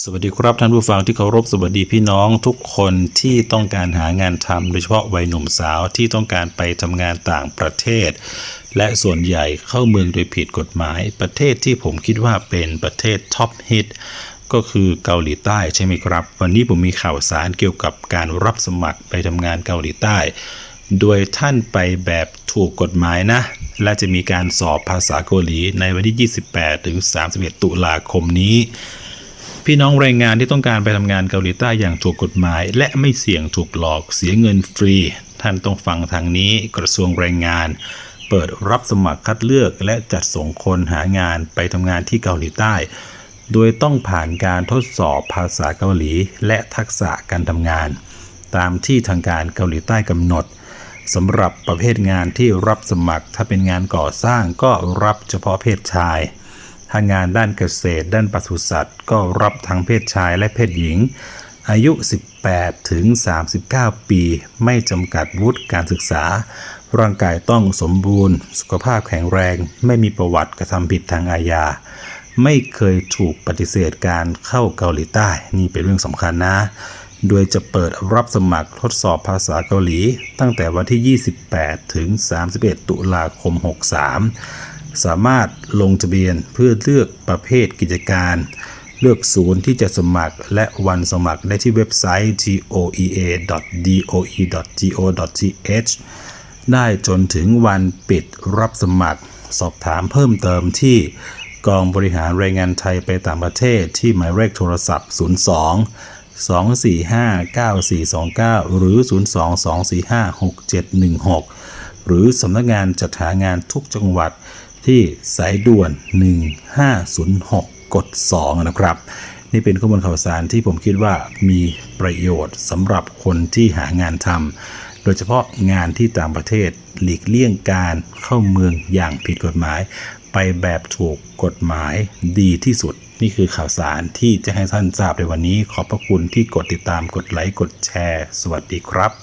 สวัสดีครับท่านผู้ฟังที่เคารพสวัสดีพี่น้องทุกคนที่ต้องการหางานทำโดยเฉพาะวัยหนุ่มสาวที่ต้องการไปทำงานต่างประเทศ และส่วนใหญ่เข้าเมืองโดยผิดกฎหมาย ประเทศที่ผมคิดว่าเป็นประเทศท็อปฮิตก็คือเกาหลีใต้ใช่ไหมครับ วันนี้ผมมีข่าวสารเกี่ยวกับการรับสมัครไปทำงานเกาหลีใต้ โดยท่านไปแบบถูกกฎหมายนะ และจะมีการสอบภาษาเกาหลีในวันที่ 28 ถึง 31 ตุลาคมนี้ พี่น้องแรงงานที่ต้องการไปทำงานเกาหลีใต้อย่างถูกกฎหมาย และไม่เสี่ยงถูกหลอกเสียเงินฟรี ท่านต้องฟังทางนี้กระทรวงแรงงาน เปิดรับสมัครคัดเลือกและจัดส่งคนหางานไปทำงานที่เกาหลีใต้ โดยต้องผ่านการทดสอบภาษาเกาหลี และทักษะการทำงาน ตามที่ทางการเกาหลีใต้กำหนดสำหรับประเภทงานที่รับสมัครถ้าเป็นงานก่อสร้างก็รับเฉพาะเพศชาย ถ้างานด้านเกษตร ด้านปศุสัตว์ ก็รับทั้งเพศชายและเพศหญิง อายุ 18 ถึง 39 ปี ไม่จำกัดวุฒิการศึกษา ร่างกายต้องสมบูรณ์ สุขภาพแข็งแรง ไม่มีประวัติกระทำผิดทางอาญาไม่เคยถูกปฏิเสธการเข้าเกาหลีใต้ นี่เป็นเรื่องสำคัญนะ โดยจะเปิดรับสมัครทดสอบภาษาเกาหลี ตั้งแต่วันที่ 28 ถึง 31 ตุลาคม 63 สามารถลงทะเบียนเพื่อเลือกประเภทกิจการ เลือกศูนย์ที่จะสมัครและวันสมัครได้ที่เว็บไซต์ goea.doe.go.th ได้จนถึงวันปิดรับสมัคร สอบถามเพิ่มเติมที่กองบริหารแรงงานไทยไปต่างประเทศที่หมายเลขโทรศัพท์ 02 245-9429 หรือ 02-245-6716 หรือสำนักงานจัดหางานทุกจังหวัด ที่สายด่วน 1506 กด 2 นะครับ นี่เป็นข้อมูลข่าวสารที่ผมคิดว่ามีประโยชน์สำหรับคนที่หางานทำโดยเฉพาะงานที่ต่างประเทศหลีกเลี่ยงการเข้าเมืองอย่างผิดกฎหมาย ไปแบบถูกกฎหมายดีที่สุดนี่คือข่าวสารที่จะให้ท่านทราบในวันนี้ ขอบพระคุณที่กดติดตามกดไลค์กดแชร์ สวัสดีครับ